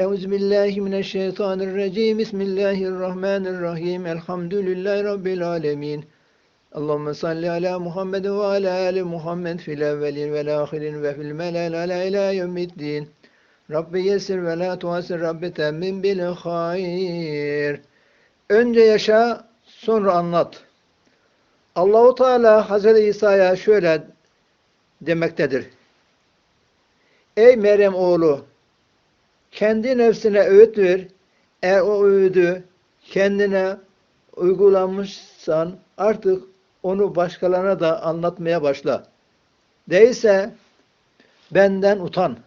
Euzu billahi mineşşeytanirracim. Bismillahirrahmanirrahim. Elhamdülillahi rabbil alamin. Allahumme salli ala Muhammed ve ala ali Muhammed fil evvelin vel ahirin ve fil melel ala ila yevmiddin. Rabbi yessir ve la tuasir Rabbi temmin bil hayr. Önce yaşa, sonra anlat. Allahu Teala Hazreti İsa'ya şöyle demektedir. Ey Meryem oğlu, kendi nefsine öğüt ver. Eğer o öğüdü kendine uygulamışsan artık onu başkalarına da anlatmaya başla. Değilse benden utan.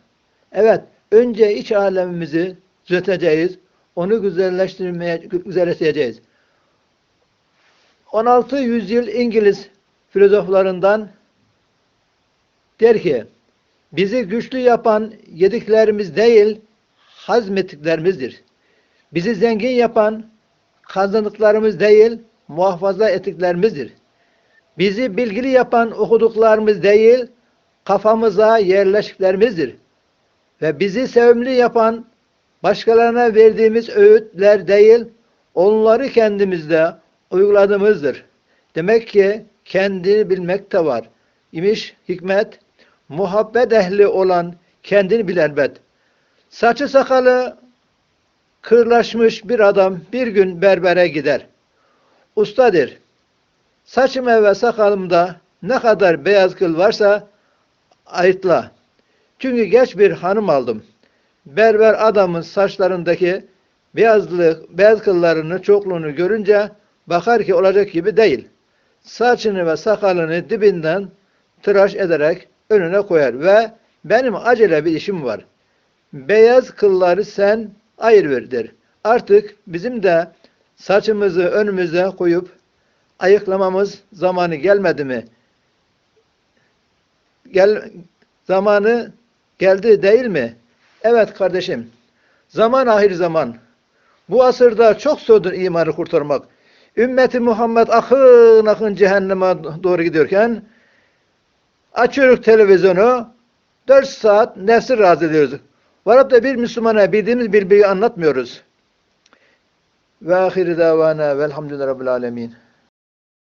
Evet, önce iç alemimizi düzelteceğiz. Onu güzelleştirmeye, güzelleştireceğiz. 16 yüzyıl İngiliz filozoflarından der ki, bizi güçlü yapan yediklerimiz değil, hazmettiklerimizdir. Bizi zengin yapan kazandıklarımız değil, muhafaza ettiklerimizdir. Bizi bilgili yapan okuduklarımız değil, kafamıza yerleştiklerimizdir. Ve bizi sevimli yapan başkalarına verdiğimiz öğütler değil, onları kendimizde uyguladığımızdır. Demek ki kendini bilmek de var. İmiş hikmet, muhabbet ehli olan kendini bil elbet. Saçı sakalı kırlaşmış bir adam bir gün berbere gider. Ustadır. Saçıma ve sakalımda ne kadar beyaz kıl varsa ayıtla. Çünkü geç bir hanım aldım. Berber adamın saçlarındaki beyazlık, beyaz kıllarını çokluğunu görünce bakar ki olacak gibi değil. Saçını ve sakalını dibinden tıraş ederek önüne koyar ve benim acele bir işim var. Beyaz kılları sen ayır ver der. Artık bizim de saçımızı önümüze koyup ayıklamamız zamanı gelmedi mi? Gel zamanı geldi değil mi? Evet kardeşim. Zaman ahir zaman. Bu asırda çok zordur imanı kurtarmak. Ümmeti Muhammed akın akın cehenneme doğru gidiyorken açıyoruz televizyonu 4 saat nefsi razı ediyoruz. Varıp da bir Müslümana bildiğimiz bilgiyi anlatmıyoruz. Ve ahiri davana velhamdülillahi rabbil alemin.